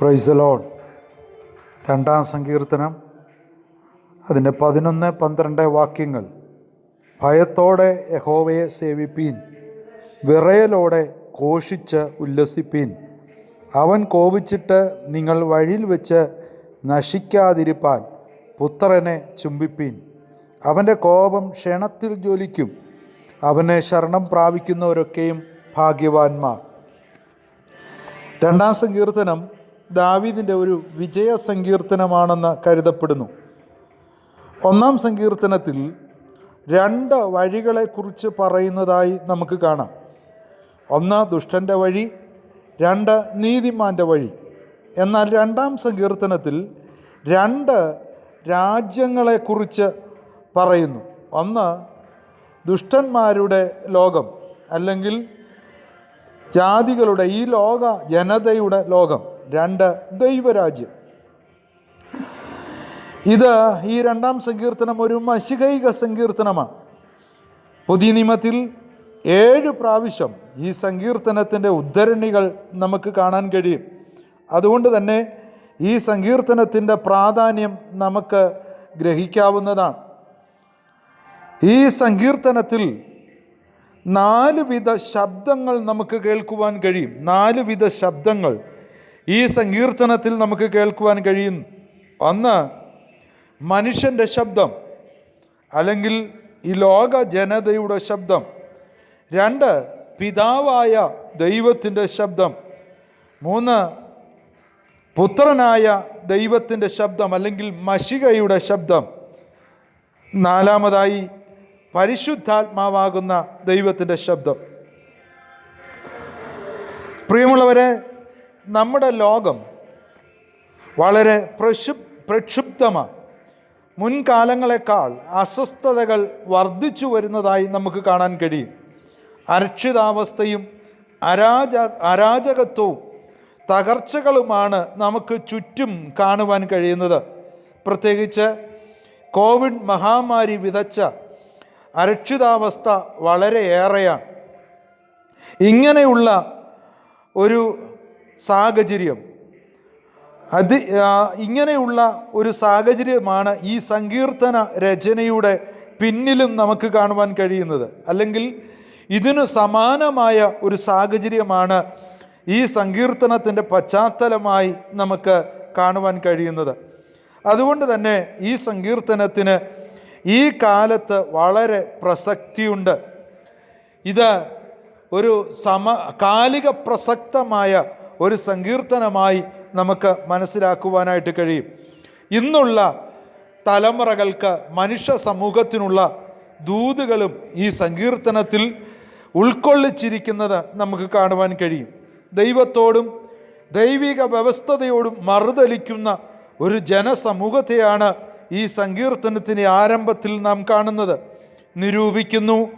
Price load രണ്ടാം സങ്കീർത്തനം അതിന്റെ പതിനൊന്ന് പന്ത്രണ്ട് വാക്യങ്ങൾ. ഭയത്തോടെ യഹോവയെ സേവിപ്പീൻ വിറയലോടെ ഘോഷിച്ച് ഉല്ലസിപ്പീൻ. അവൻ കോപിച്ചിട്ട് നിങ്ങൾ വഴിയിൽ വെച്ച് നശിക്കാതിരിപ്പാൻ പുത്രനെ ചുംബിപ്പീൻ. അവന്റെ കോപം ക്ഷണത്തിൽ ജ്വലിക്കും. അവനെ ശരണം പ്രാപിക്കുന്നവരൊക്കെയും ഭാഗ്യവാന്മാർ. രണ്ടാം സങ്കീർത്തനം ദാവീദിന്റെ ഒരു വിജയ സങ്കീർത്തനമാണെന്ന് കരുതപ്പെടുന്നു. ഒന്നാം സങ്കീർത്തനത്തിൽ രണ്ട് വഴികളെക്കുറിച്ച് പറയുന്നതായി നമുക്ക് കാണാം. ഒന്ന് ദുഷ്ടന്റെ വഴി രണ്ട് നീതിമാന്റെ വഴി. എന്നാൽ രണ്ടാം സങ്കീർത്തനത്തിൽ രണ്ട് രാജ്യങ്ങളെക്കുറിച്ച് പറയുന്നു. ഒന്ന് ദുഷ്ടന്മാരുടെ ലോകം അല്ലെങ്കിൽ ജാതികളുടെ ഈ ലോക ജനതയുടെ ലോകം. രണ്ട് ദൈവരാജ്യം. ഇത് ഈ രണ്ടാം സങ്കീർത്തനം ഒരു മഷികൈക സങ്കീർത്തനമാണ്. പുതിയ നിയമത്തിൽ ഏഴ് പ്രാവശ്യം ഈ സങ്കീർത്തനത്തിന്റെ ഉദ്ധരണികൾ നമുക്ക് കാണാൻ കഴിയും. അതുകൊണ്ട് തന്നെ ഈ സങ്കീർത്തനത്തിന്റെ പ്രാധാന്യം നമുക്ക് ഗ്രഹിക്കാവുന്നതാണ്. ഈ സങ്കീർത്തനത്തിൽ നാല് വിധ ശബ്ദങ്ങൾ നമുക്ക് കേൾക്കുവാൻ കഴിയും. നാല് വിധ ശബ്ദങ്ങൾ. ഈ സങ്കീർത്തനത്തിൽ നമുക്ക് കേൾക്കുവാൻ കഴിയുന്നു അന്ന് മനുഷ്യന്റെ ശബ്ദം അല്ലെങ്കിൽ ഈ ലോക ജനതയുടെ ശബ്ദം രണ്ട് പിതാവായ ദൈവത്തിന്റെ ശബ്ദം മൂന്ന് പുത്രനായ ദൈവത്തിന്റെ ശബ്ദം അല്ലെങ്കിൽ മഷികയുടെ ശബ്ദം നാലാമതായി പരിശുദ്ധാത്മാവാകുന്ന ദൈവത്തിന്റെ ശബ്ദം. പ്രിയമുള്ളവരെ നമ്മുടെ ലോകം വളരെ പ്രക്ഷു പ്രക്ഷുബ്ധമാണ് മുൻകാലങ്ങളെക്കാൾ അസ്വസ്ഥതകൾ വർദ്ധിച്ചു വരുന്നതായി നമുക്ക് കാണാൻ കഴിയും. അരക്ഷിതാവസ്ഥയും അരാജ അരാജകത്വവും തകർച്ചകളുമാണ് നമുക്ക് ചുറ്റും കാണുവാൻ കഴിയുന്നത്. പ്രത്യേകിച്ച് കോവിഡ് മഹാമാരി വിതച്ച അരക്ഷിതാവസ്ഥ വളരെയേറെയാണ്. ഇങ്ങനെയുള്ള ഒരു സാഹചര്യം. അത് ഇങ്ങനെയുള്ള ഒരു സാഹചര്യമാണ് ഈ സങ്കീർത്തന രചനയുടെ പിന്നിലും നമുക്ക് കാണുവാൻ കഴിയുന്നത്. അല്ലെങ്കിൽ ഇതിനു സമാനമായ ഒരു സാഹചര്യമാണ് ഈ സങ്കീർത്തനത്തിന്റെ പശ്ചാത്തലമായി നമുക്ക് കാണുവാൻ കഴിയുന്നത്. അതുകൊണ്ട് തന്നെ ഈ സങ്കീർത്തനത്തിന് ഈ കാലത്ത് വളരെ പ്രസക്തിയുണ്ട്. ഇത് ഒരു സമ കാലിക പ്രസക്തമായ ഒരു സങ്കീർത്തനമായി നമുക്ക് മനസ്സിലാക്കുവാനായിട്ട് കഴിയും. ഇന്നുള്ള തലമുറകൾക്ക് മനുഷ്യ സമൂഹത്തിനുള്ള ദൂതുകളും ഈ സങ്കീർത്തനത്തിൽ ഉൾക്കൊള്ളിച്ചിരിക്കുന്നത് നമുക്ക് കാണുവാൻ കഴിയും. ദൈവത്തോടും ദൈവിക വ്യവസ്ഥതയോടും മറുതലിക്കുന്ന ഒരു ജനസമൂഹത്തെയാണ് ഈ സങ്കീർത്തനത്തിന്റെ ആരംഭത്തിൽ നാം കാണുന്നത്. നിരൂപിക്കുന്നു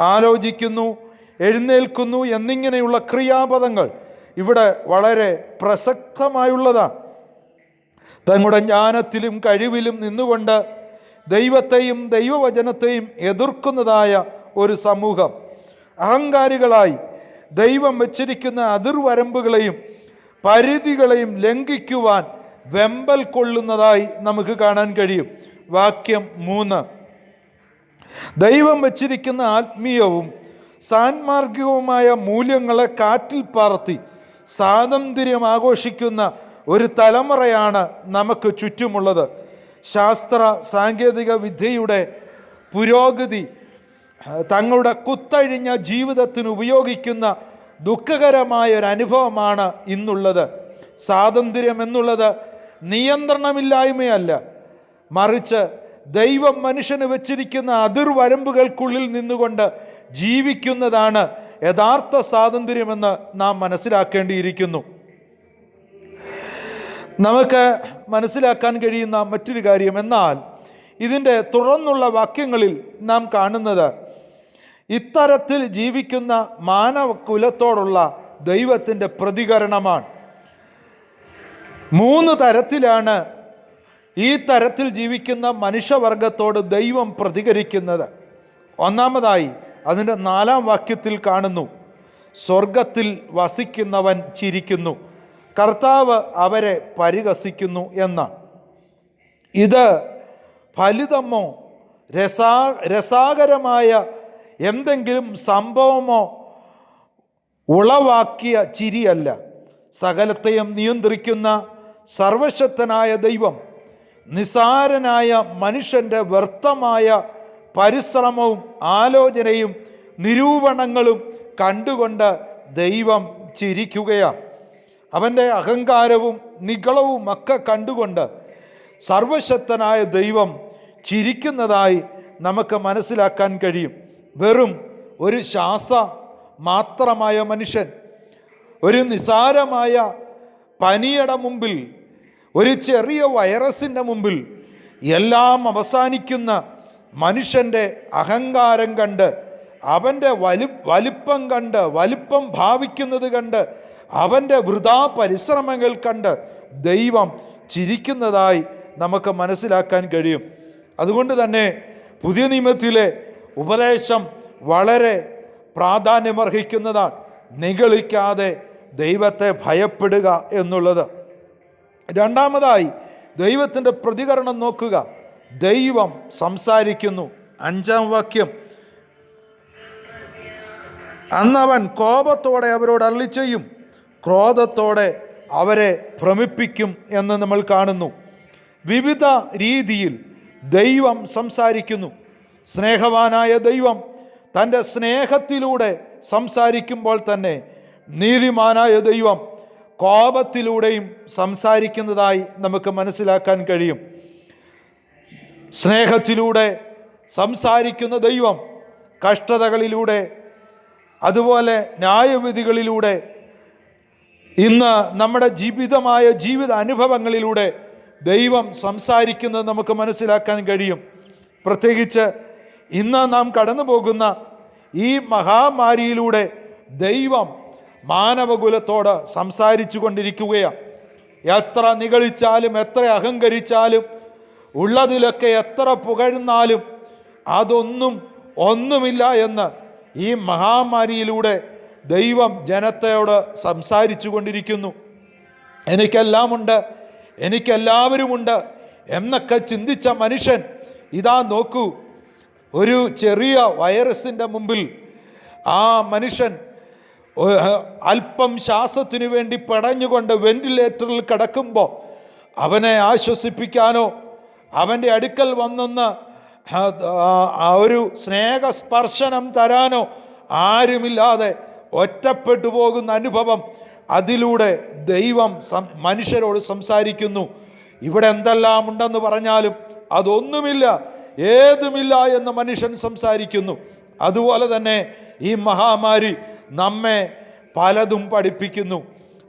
ആലോചിക്കുന്നു എഴുന്നേൽക്കുന്നു എന്നിങ്ങനെയുള്ള ക്രിയാപദങ്ങൾ ഇവിടെ വളരെ പ്രസക്തമായുള്ളതാണ്. തങ്ങളുടെ ജ്ഞാനത്തിലും കഴിവിലും നിന്നുകൊണ്ട് ദൈവത്തെയും ദൈവവചനത്തെയും എതിർക്കുന്നതായ ഒരു സമൂഹം. അഹങ്കാരികളായി ദൈവം വച്ചിരിക്കുന്ന അതിർവരമ്പുകളെയും പരിധികളെയും ലംഘിക്കുവാൻ വെമ്പൽ കൊള്ളുന്നതായി നമുക്ക് കാണാൻ കഴിയും. വാക്യം മൂന്ന്. ദൈവം വച്ചിരിക്കുന്ന ആത്മീയവും സാൻമാർഗികവുമായ മൂല്യങ്ങളെ കാറ്റിൽ പറത്തി സ്വാതന്ത്ര്യം ആഘോഷിക്കുന്ന ഒരു തലമുറയാണ് നമുക്ക് ചുറ്റുമുള്ളത്. ശാസ്ത്ര സാങ്കേതിക വിദ്യയുടെ പുരോഗതി തങ്ങളുടെ കുത്തഴിഞ്ഞ ജീവിതത്തിന് ഉപയോഗിക്കുന്ന ദുഃഖകരമായ ഒരു അനുഭവമാണ് ഇന്നുള്ളത്. സ്വാതന്ത്ര്യം എന്നുള്ളത് നിയന്ത്രണമില്ലായ്മയല്ല. മറിച്ച് ദൈവം മനുഷ്യന് വെച്ചിരിക്കുന്ന അതിർവരമ്പുകൾക്കുള്ളിൽ നിന്നുകൊണ്ട് ജീവിക്കുന്നതാണ് യഥാർത്ഥ സ്വാതന്ത്ര്യമെന്ന് നാം മനസ്സിലാക്കേണ്ടിയിരിക്കുന്നു. നമുക്ക് മനസ്സിലാക്കാൻ കഴിയുന്ന മറ്റൊരു കാര്യം എന്നാൽ ഇതിന്റെ തുടർന്നുള്ള വാക്യങ്ങളിൽ നാം കാണുന്നത് ഇത്തരത്തിൽ ജീവിക്കുന്ന മാനവകുലത്തോടുള്ള ദൈവത്തിന്റെ പ്രതികരണമാണ്. മൂന്ന് തരത്തിലാണ് ഈ തരത്തിൽ ജീവിക്കുന്ന മനുഷ്യവർഗത്തോട് ദൈവം പ്രതികരിക്കുന്നത്. ഒന്നാമതായി അതിന്റെ നാലാം വാക്യത്തിൽ കാണുന്നു സ്വർഗത്തിൽ വസിക്കുന്നവൻ ചിരിക്കുന്നു കർത്താവ് അവരെ പരിഹസിക്കുന്നു എന്നാണ് ഇത് ഫലിതമോ രസാ രസാകരമായ എന്തെങ്കിലും സംഭവമോ ഉളവാക്കിയ ചിരിയല്ല. സകലത്തെയും നിയന്ത്രിക്കുന്ന സർവശക്തനായ ദൈവം നിസാരനായ മനുഷ്യന്റെ വ്യർത്ഥമായ പരിശ്രമവും ആലോചനയും നിരൂപണങ്ങളും കണ്ടുകൊണ്ട് ദൈവം ചിരിക്കുകയാണ് അവന്റെ അഹങ്കാരവും നികളവും ഒക്കെ കണ്ടുകൊണ്ട് സർവശക്തനായ ദൈവം ചിരിക്കുന്നതായി നമുക്ക് മനസ്സിലാക്കാൻ കഴിയും. വെറും ഒരു ശ്വാസ മാത്രമായ മനുഷ്യൻ ഒരു നിസാരമായ പനിയുടെ മുമ്പിൽ ഒരു ചെറിയ വൈറസിന്റെ മുമ്പിൽ എല്ലാം അവസാനിക്കുന്ന മനുഷ്യന്റെ അഹങ്കാരം കണ്ട് അവന്റെ വലി വലിപ്പം കണ്ട് വലിപ്പം ഭാവിക്കുന്നത് കണ്ട് അവന്റെ വൃതാ പരിശ്രമങ്ങൾ കണ്ട് ദൈവം ചിരിക്കുന്നതായി നമുക്ക് മനസ്സിലാക്കാൻ കഴിയും. അതുകൊണ്ട് തന്നെ പുതിയ നിയമത്തിലെ ഉപദേശം വളരെ പ്രാധാന്യമർഹിക്കുന്നതാണ്. നിഗളിക്കാതെ ദൈവത്തെ ഭയപ്പെടുക എന്നുള്ളത്. രണ്ടാമതായി ദൈവത്തിന്റെ പ്രതികരണം നോക്കുക. ദൈവം സംസാരിക്കുന്നു. അഞ്ചാം വാക്യം. അന്നവൻ കോപത്തോടെ അവരോട് അള്ളി ചെയ്യും ക്രോധത്തോടെ അവരെ ഭ്രമിപ്പിക്കും എന്ന് നമ്മൾ കാണുന്നു. വിവിധ രീതിയിൽ ദൈവം സംസാരിക്കുന്നു. സ്നേഹവാനായ ദൈവം തന്റെ സ്നേഹത്തിലൂടെ സംസാരിക്കുമ്പോൾ തന്നെ നീതിമാനായ ദൈവം കോപത്തിലൂടെയും സംസാരിക്കുന്നതായി നമുക്ക് മനസ്സിലാക്കാൻ കഴിയും. സ്നേഹത്തിലൂടെ സംസാരിക്കുന്ന ദൈവം കഷ്ടതകളിലൂടെ അതുപോലെ ന്യായവിധികളിലൂടെ ഇന്ന് നമ്മുടെ ജീവിതമായ ജീവിത അനുഭവങ്ങളിലൂടെ ദൈവം സംസാരിക്കുന്നത് നമുക്ക് മനസ്സിലാക്കാൻ കഴിയും. പ്രത്യേകിച്ച് ഇന്ന് നാം കടന്നു പോകുന്ന ഈ മഹാമാരിയിലൂടെ ദൈവം മാനവകുലത്തോട് സംസാരിച്ചു കൊണ്ടിരിക്കുകയാണ് എത്ര നിഗളിച്ചാലും എത്ര അഹങ്കരിച്ചാലും ഉള്ളതിലൊക്കെ എത്ര പുകഴ്ന്നാലും അതൊന്നും ഒന്നുമില്ല എന്ന് ഈ മഹാമാരിയിലൂടെ ദൈവം ജനത്തെയോട് സംസാരിച്ചു കൊണ്ടിരിക്കുന്നു. എനിക്കെല്ലാമുണ്ട് എനിക്കെല്ലാവരുമുണ്ട് എന്നൊക്കെ ചിന്തിച്ച മനുഷ്യൻ ഇതാ നോക്കൂ ഒരു ചെറിയ വൈറസിന്റെ മുമ്പിൽ ആ മനുഷ്യൻ അല്പം ശ്വാസത്തിനു വേണ്ടി പടഞ്ഞുകൊണ്ട് വെന്റിലേറ്ററിൽ കിടക്കുമ്പോൾ അവനെ ആശ്വസിപ്പിക്കാനോ അവന്റെ അടുക്കൽ വന്നൊന്ന് ഒരു സ്നേഹസ്പർശനം തരാനോ ആരുമില്ലാതെ ഒറ്റപ്പെട്ടു പോകുന്ന അനുഭവം അതിലൂടെ ദൈവം മനുഷ്യരോട് സംസാരിക്കുന്നു. ഇവിടെ എന്തെല്ലാം ഉണ്ടെന്ന് പറഞ്ഞാലും അതൊന്നുമില്ല ഏതുമില്ല എന്ന് മനുഷ്യൻ സംസാരിക്കുന്നു. അതുപോലെ തന്നെ ഈ മഹാമാരി നമ്മെ പലതും പഠിപ്പിക്കുന്നു.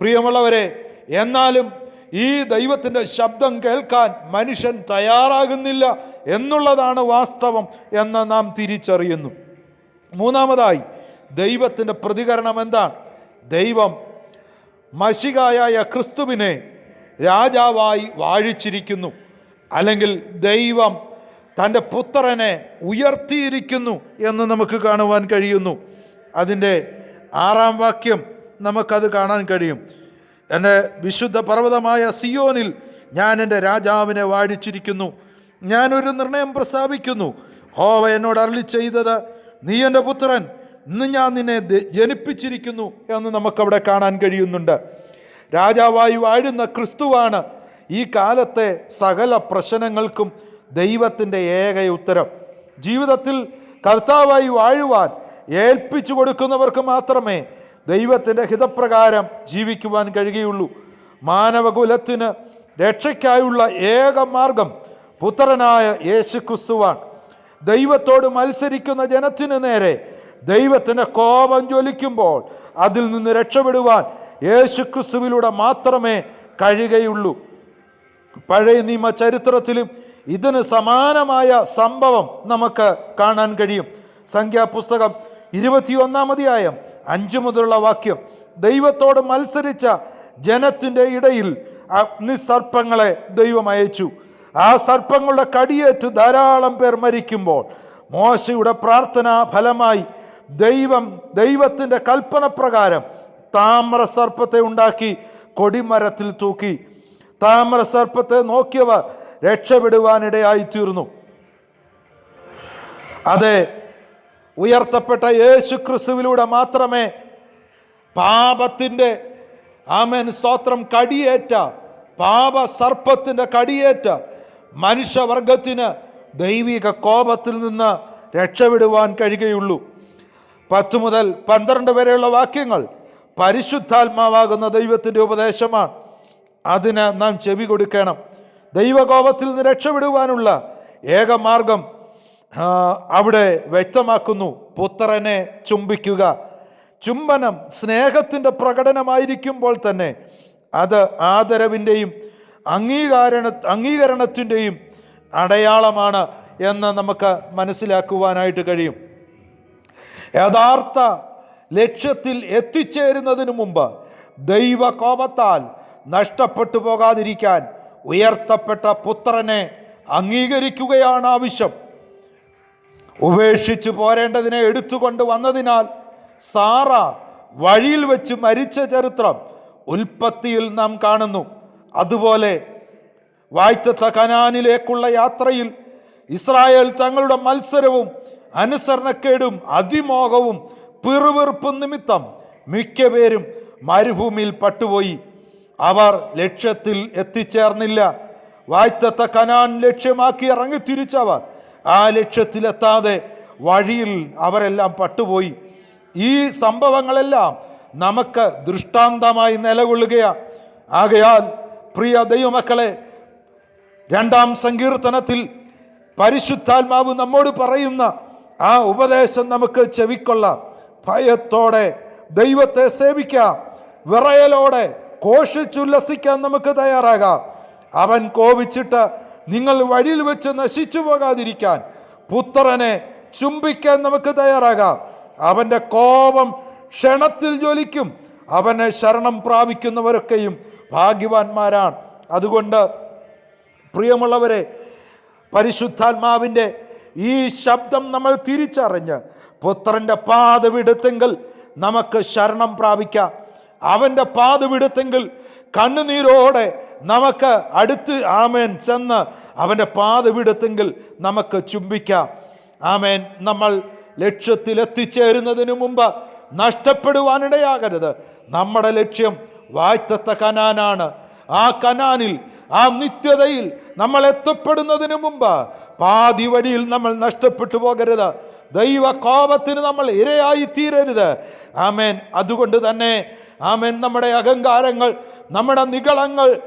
പ്രിയമുള്ളവരെ എന്നാലും ഈ ദൈവത്തിന്റെ ശബ്ദം കേൾക്കാൻ മനുഷ്യൻ തയ്യാറാകുന്നില്ല എന്നുള്ളതാണ് വാസ്തവം എന്ന് നാം തിരിച്ചറിയുന്നു. മൂന്നാമതായി ദൈവത്തിന്റെ പ്രതികരണം എന്താണ്? ദൈവം മഷികായായ ക്രിസ്തുവിനെ രാജാവായി വാഴിച്ചിരിക്കുന്നു. അല്ലെങ്കിൽ ദൈവം തന്റെ പുത്രനെ ഉയർത്തിയിരിക്കുന്നു എന്ന് നമുക്ക് കാണുവാൻ കഴിയുന്നു. അതിന്റെ ആറാം വാക്യം നമുക്കത് കാണാൻ കഴിയും. എന്റെ വിശുദ്ധ പർവതമായ സിയോനിൽ ഞാൻ എന്റെ രാജാവിനെ വാഴിച്ചിരിക്കുന്നു. ഞാനൊരു നിർണയം പ്രസ്താവിക്കുന്നു. ഹോവ എന്നോട് അരളി ചെയ്തത് നീ എന്റെ പുത്രൻ ഇന്ന് ഞാൻ നിന്നെ ജനിപ്പിച്ചിരിക്കുന്നു എന്ന് നമുക്കവിടെ കാണാൻ കഴിയുന്നുണ്ട്. രാജാവായി വാഴുന്ന ക്രിസ്തുവാണ് ഈ കാലത്തെ സകല പ്രശ്നങ്ങൾക്കും ദൈവത്തിന്റെ ഏക ഉത്തരം. ജീവിതത്തിൽ കർത്താവായി വാഴുവാൻ ഏൽപ്പിച്ചു കൊടുക്കുന്നവർക്ക് മാത്രമേ ദൈവത്തിന്റെ ഹിതപ്രകാരം ജീവിക്കുവാൻ കഴിയുകയുള്ളൂ. മാനവകുലത്തിന് രക്ഷയ്ക്കായുള്ള ഏക മാർഗം പുത്രനായ യേശു ക്രിസ്തുവാണ് ദൈവത്തോട് മത്സരിക്കുന്ന ജനത്തിനു നേരെ ദൈവത്തിന്റെ കോപം ജ്വലിക്കുമ്പോൾ അതിൽ നിന്ന് രക്ഷപ്പെടുവാൻ യേശു ക്രിസ്തുവിലൂടെ മാത്രമേ കഴിയുകയുള്ളൂ. പഴയ നിയമ ചരിത്രത്തിലും ഇതിന് സമാനമായ സംഭവം നമുക്ക് കാണാൻ കഴിയും. സംഖ്യാപുസ്തകം ഇരുപത്തിയൊന്നാം അധ്യായം അഞ്ചു മുതലുള്ള വാക്യം. ദൈവത്തോട് മത്സരിച്ച ജനത്തിന്റെ ഇടയിൽ അഗ്നിസർപ്പങ്ങളെ ദൈവം അയച്ചു. ആ സർപ്പങ്ങളുടെ കടിയേറ്റ് ധാരാളം പേർ മരിക്കുമ്പോൾ മോശയുടെ പ്രാർത്ഥനാ ഫലമായി ദൈവം ദൈവത്തിന്റെ കൽപ്പന പ്രകാരം താമ്ര സർപ്പത്തെ ഉണ്ടാക്കി കൊടിമരത്തിൽ തൂക്കി. താമ്ര സർപ്പത്തെ നോക്കിയവർ രക്ഷപ്പെടുവാനിടയായി തീർന്നു അതെ ഉയർത്തപ്പെട്ട യേശു ക്രിസ്തുവിലൂടെ മാത്രമേ പാപത്തിന്റെ ആമേൻ സ്തോത്രം കടിയേറ്റ പാപ സർപ്പത്തിന്റെ കടിയേറ്റ മനുഷ്യവർഗത്തിന് ദൈവിക കോപത്തിൽ നിന്ന് രക്ഷപ്പെടുവാൻ കഴിയുകയുള്ളൂ. പത്ത് മുതൽ പന്ത്രണ്ട് വരെയുള്ള വാക്യങ്ങൾ പരിശുദ്ധാത്മാവാകുന്ന ദൈവത്തിന്റെ ഉപദേശമാണ്. അതിന് നാം ചെവി കൊടുക്കണം. ദൈവകോപത്തിൽ നിന്ന് രക്ഷപ്പെടുവാനുള്ള ഏകമാർഗം അവിടെ വ്യക്തമാക്കുന്നു പുത്രനെ ചുംബിക്കുക. ചുംബനം സ്നേഹത്തിന്റെ പ്രകടനമായിരിക്കുമ്പോൾ തന്നെ അത് ആദരവിന്റെയും അംഗീകാരണ അംഗീകരണത്തിന്റെയും അടയാളമാണ് എന്ന് നമുക്ക് മനസ്സിലാക്കുവാനായിട്ട് കഴിയും. യഥാർത്ഥ ലക്ഷ്യത്തിൽ എത്തിച്ചേരുന്നതിന് മുമ്പ് ദൈവകോപത്താൽ നഷ്ടപ്പെട്ടു പോകാതിരിക്കാൻ ഉയർത്തപ്പെട്ട പുത്രനെ അംഗീകരിക്കുകയാണ് ആവശ്യം. ഉപേക്ഷിച്ചു പോരേണ്ടതിനെ എടുത്തുകൊണ്ട് വന്നതിനാൽ സാറ വഴിയിൽ വെച്ച് മരിച്ച ചരിത്രം ഉൽപ്പത്തിയിൽ നാം കാണുന്നു. അതുപോലെ വായ്ത്തത്ത കനാനിലേക്കുള്ള യാത്രയിൽ ഇസ്രായേൽ തങ്ങളുടെ മത്സരവും അനുസരണക്കേടും അതിമോഹവും പിറുവിറുപ്പും നിമിത്തം മിക്കപേരും മരുഭൂമിയിൽ പട്ടുപോയി. അവർ ലക്ഷ്യത്തിൽ എത്തിച്ചേർന്നില്ല. വായ്ത്തത്ത കനാൻ ലക്ഷ്യമാക്കി ഇറങ്ങി തിരിച്ചവർ ആ ലക്ഷ്യത്തിലെത്താതെ വഴിയിൽ അവരെല്ലാം പട്ടുപോയി. ഈ സംഭവങ്ങളെല്ലാം നമുക്ക് ദൃഷ്ടാന്തമായി നിലകൊള്ളുകയാണ് ആകയാൽ പ്രിയ ദൈവമക്കളെ രണ്ടാം സങ്കീർത്തനത്തിൽ പരിശുദ്ധാത്മാവ് നമ്മോട് പറയുന്ന ആ ഉപദേശം നമുക്ക് ചെവിക്കൊള്ളാം. ഭയത്തോടെ ദൈവത്തെ സേവിക്കാം. വിറയലോടെ കോഷിച്ചുല്ലസിക്കാൻ നമുക്ക് തയ്യാറാകാം. അവൻ കോപിച്ചിട്ട് നിങ്ങൾ വഴിയിൽ വെച്ച് നശിച്ചു പോകാതിരിക്കാൻ പുത്രനെ ചുംബിക്കാൻ നമുക്ക് തയ്യാറാകാം. അവന്റെ കോപം ക്ഷണത്തിൽ ജ്വലിക്കും. അവനെ ശരണം പ്രാപിക്കുന്നവരൊക്കെയും ഭാഗ്യവാന്മാരാണ്. അതുകൊണ്ട് പ്രിയമുള്ളവരെ പരിശുദ്ധാത്മാവിന്റെ ഈ ശബ്ദം നമ്മൾ തിരിച്ചറിഞ്ഞ് പുത്രന്റെ പാതവിടുത്തെങ്കിൽ നമുക്ക് ശരണം പ്രാപിക്കാം. അവന്റെ പാതവിടുത്തെങ്കിൽ കണ്ണുനീരോടെ നമുക്ക് അടുത്ത് ആമേൻ ചെന്ന് അവന്റെ പാതവിടുത്തെങ്കിൽ നമുക്ക് ചുംബിക്കാം. ആമേൻ. നമ്മൾ ലക്ഷ്യത്തിലെത്തിച്ചേരുന്നതിന് മുമ്പ് നഷ്ടപ്പെടുവാനിടയാകരുത്. നമ്മുടെ ലക്ഷ്യം വായ്ത്തത്ത കനാനാണ്. ആ കനാനിൽ ആ നിത്യതയിൽ നമ്മൾ എത്തപ്പെടുന്നതിന് മുമ്പ് പാതി വഴിയിൽ നമ്മൾ നഷ്ടപ്പെട്ടു പോകരുത്. ദൈവ കോപത്തിന് നമ്മൾ ഇരയായി തീരരുത് ആമേൻ. അതുകൊണ്ട് തന്നെ ആമേൻ. നമ്മുടെ അഹങ്കാരങ്ങൾ നമ്മുടെ നികളങ്ങൾ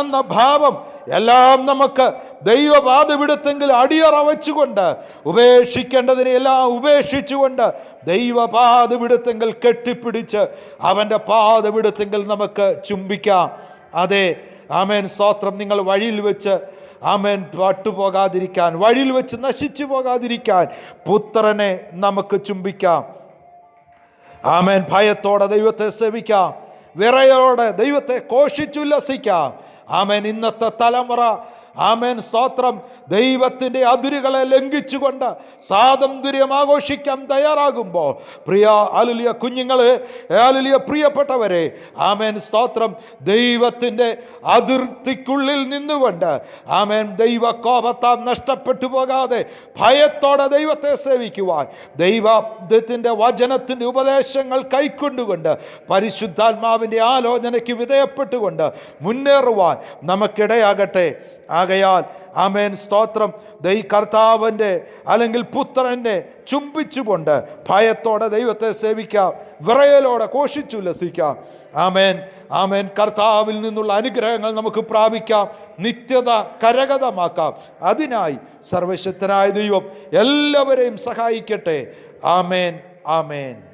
എന്ന ഭാവം എല്ലാം നമുക്ക് ദൈവപാതവിടുത്തെങ്കിൽ അടിയറ വെച്ചുകൊണ്ട് ഉപേക്ഷിക്കേണ്ടതിനെ എല്ലാം ഉപേക്ഷിച്ചുകൊണ്ട് ദൈവപാതവിടുത്തെങ്കിൽ കെട്ടിപ്പിടിച്ച് അവന്റെ പാതവിടുത്തെങ്കിൽ നമുക്ക് ചുംബിക്കാം. അതെ ആമേൻ. സ്തോത്രം. നിങ്ങൾ വഴിയിൽ വെച്ച് ആമേൻ പട്ടുപോകാതിരിക്കാൻ വഴിയിൽ വെച്ച് നശിച്ചു പോകാതിരിക്കാൻ പുത്രനെ നമുക്ക് ചുംബിക്കാം. ആമേൻ. ഭയത്തോടെ ദൈവത്തെ സേവിക്കാം. വിറയോടെ ദൈവത്തെ കോഷിച്ചുല്ലസിക്കാം ആമേൻ. ഇന്നത്തെ തലമുറ ആമേൻ. സ്തോത്രം. ദൈവത്തിന്റെ അതിരുകളെ ലംഘിച്ചുകൊണ്ട് സ്വാതന്ത്ര്യം ആഘോഷിക്കാൻ തയ്യാറാകുമ്പോൾ പ്രിയ ആലുലിയ കുഞ്ഞുങ്ങളെ ആലുലിയ പ്രിയപ്പെട്ടവരെ ആമേൻ. സ്തോത്രം. ദൈവത്തിന്റെ അതിർത്തിക്കുള്ളിൽ നിന്നുകൊണ്ട് ആമേൻ. ദൈവ കോപത്താൽ നഷ്ടപ്പെട്ടു പോകാതെ ഭയത്തോടെ ദൈവത്തെ സേവിക്കുവാൻ ദൈവത്തിന്റെ വചനത്തിന്റെ ഉപദേശങ്ങൾ കൈക്കൊണ്ടുകൊണ്ട് പരിശുദ്ധാത്മാവിന്റെ ആലോചനയ്ക്ക് വിധേയപ്പെട്ടുകൊണ്ട് മുന്നേറുവാൻ നമുക്കിടയാകട്ടെ. ആകയാൽ ആമേൻ. സ്തോത്രം. ദൈ കർത്താവിന്റെ അല്ലെങ്കിൽ പുത്രന്റെ ചുംബിച്ചുകൊണ്ട് ഭയത്തോടെ ദൈവത്തെ സേവിക്കാം. വിറയലോടെ കോഷിച്ചുല്ലസിക്കാം ആമേൻ. ആമേൻ. കർത്താവിൽ നിന്നുള്ള അനുഗ്രഹങ്ങൾ നമുക്ക് പ്രാപിക്കാം. നിത്യത കരഗതമാക്കാം. അതിനായി സർവശക്തനായ ദൈവം എല്ലാവരെയും സഹായിക്കട്ടെ. ആമേൻ. ആമേൻ.